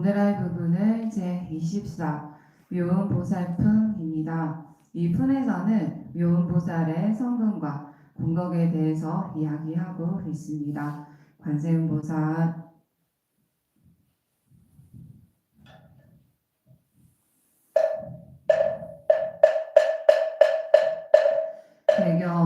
오늘 할 부분은 제24 묘운 보살품입니다. 이 품에서는 묘운 보살의 성분과 공덕에 대해서 이야기하고 있습니다. 관세음 보살 대경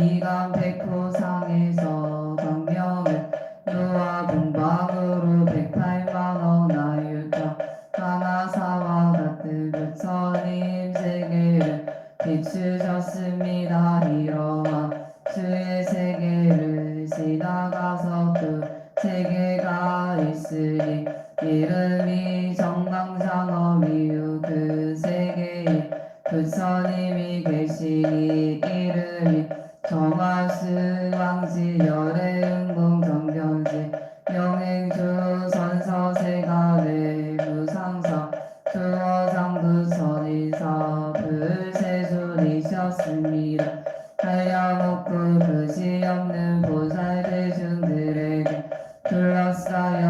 미간 백호상에서 강명을 노아 분방으로 백팔만원 아유타 하나사와 같은 부처님 세계를 비추셨습니다. 이러한 주의 세계를 지나가서 또 세계가 있으니 이름이 정강상어미유 그 세계에 부처님이 계시니 이름이 정화수 왕지 열애응공 정견지 명행주 선서세가대 무상사 주어상부선이사 불세술이셨습니다. 하야먹고 그시 없는 보살 대중들에게 둘러싸여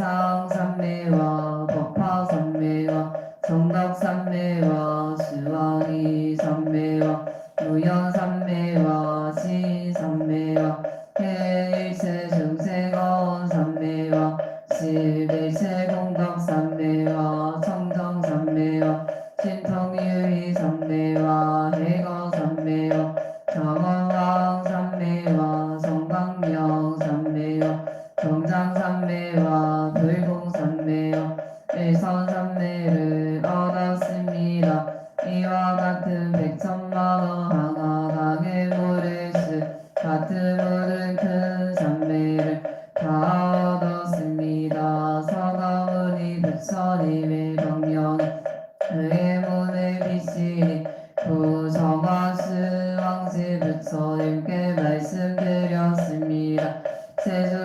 실일체 공덕 삼매와 청정 삼매와 신통유의 삼매와 해거 삼매와 정원왕 삼매와 성광명 삼매와 정장 삼매와 불공 삼매와 일선 삼매를 얻었습니다. 이와 같은 백천만원 하나강의 모래스 같은 모든 큰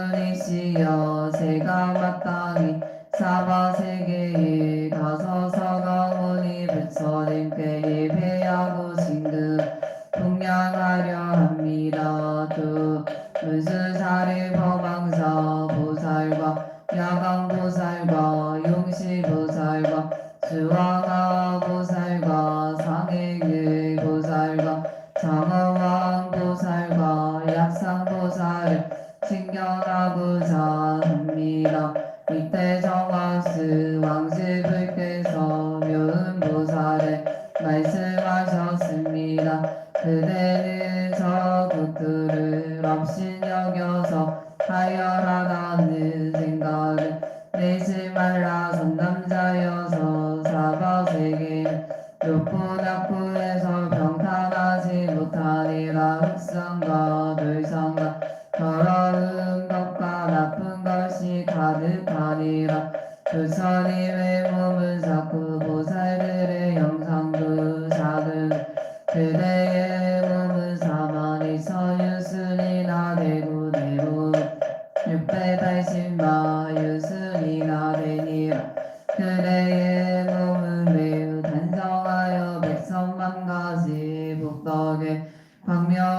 세존이시여 제가 마땅히 사바세계에 가서 서가모니 부처님께 예배하고 진급 동양하려 없인 여겨서 하열하다는 생각을 내지 말라 선남자여서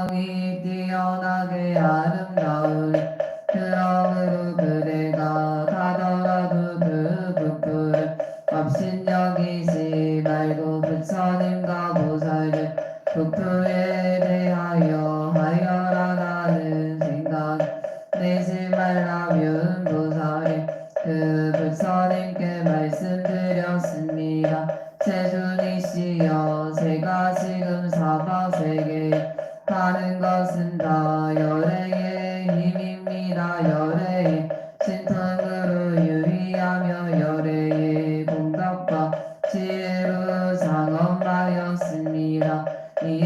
광명이 뛰어나게 아름다우리 그러므로 그대가 가더라도 그 북부를 업신여기지 말고 부처님과 보살들 북부에 대하여 하여라 나는 생각 내지 말라면 보살이 그 부처님께 말씀드렸습니다. 세준이시여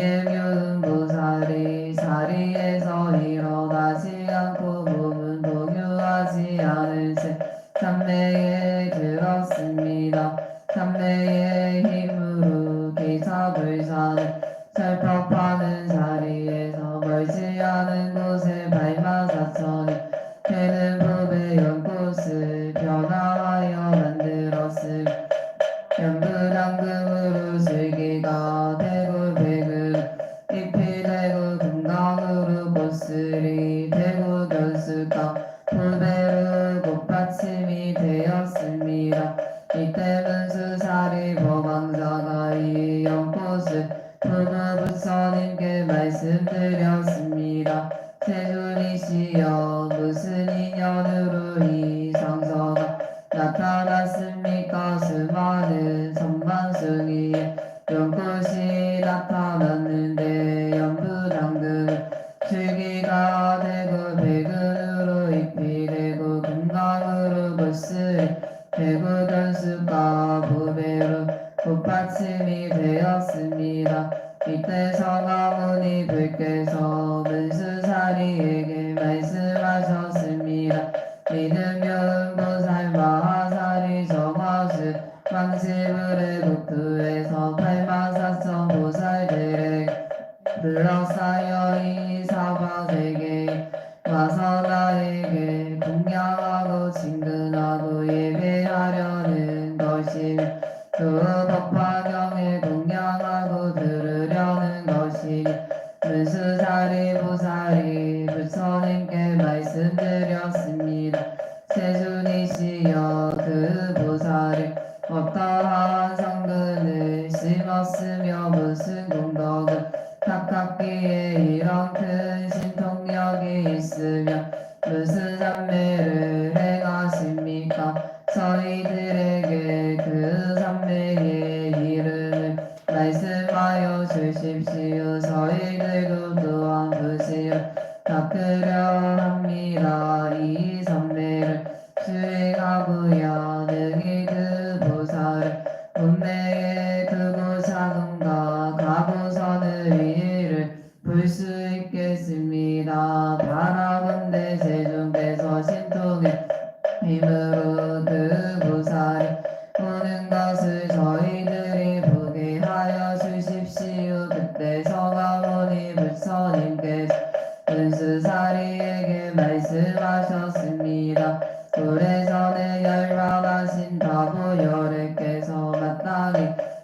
묘은보살이 자리에서 이 연꽃을 부부부처님께 말씀드렸습니다. 세존이시여 왕시불의 국토에서 팔만사천 보살들에게 둘러싸여 이 사바세계 와서 나에게 공양하고 친근하고 예배하려는 것이 그 법화경에 공양하고 들으려는 것이 문수사리 보살이 부처님께 말씀드렸습니다. 세준이시여 그 보살이 어떠한 주십시오. 저희들도 또한 부시어 닦으려 합니다. 이 산매를 수행하고야 능히 그 보살을 문매의 크고 작은가 가고서는 위를 볼 수 있겠습니다. 바라건대 세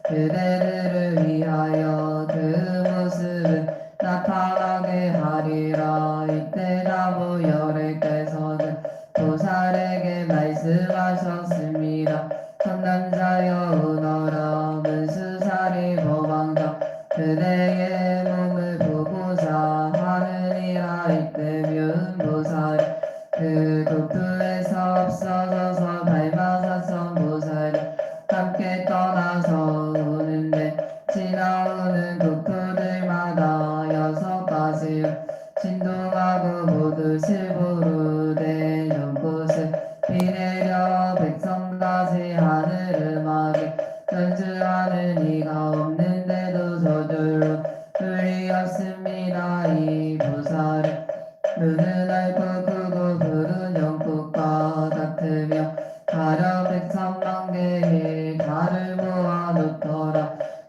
그대들을 위하여 그 모습을 나타나게 하리라. 이때 다보열애께서는 보살에게 말씀하셨습니다. 선남자여 오너라. 문수사리 법왕자 그대의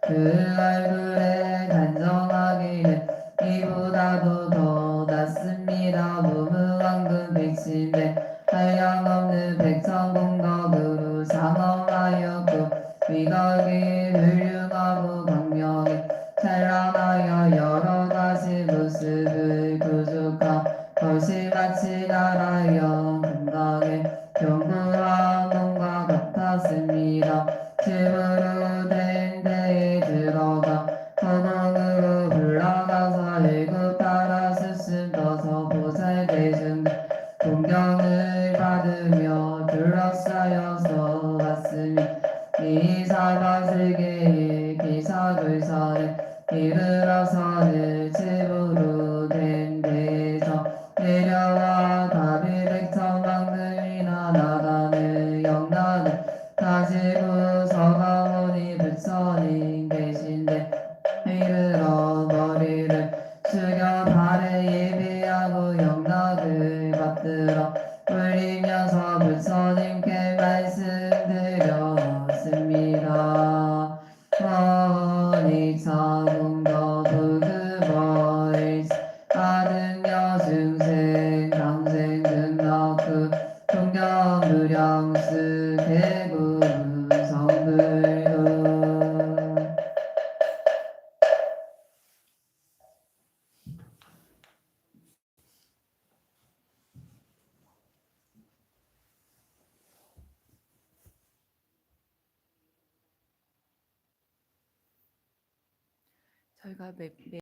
그 얼굴에 단정하기에 이보다도 더 낫습니다. 무무왕금 백신대 한량없는 백천공덕으로 장엄하였고 위각이 훌륭하고 강명이 찬란하여 여러 가지 모습을 부족한 거실같이 나라여 건강에 경구한 몸과 같았습니다. 이사다세계에 기사불사에 이르러서는 집으로 된 데서 내려와 다비백천 방금이나 나가는 영단을 다시 부서가오니 불선이 계신데 이르러 머리를 숙여 발에 예비하고 영락을 받들어. 울리면서 불선님께 말씀드려. 저희가 매, 매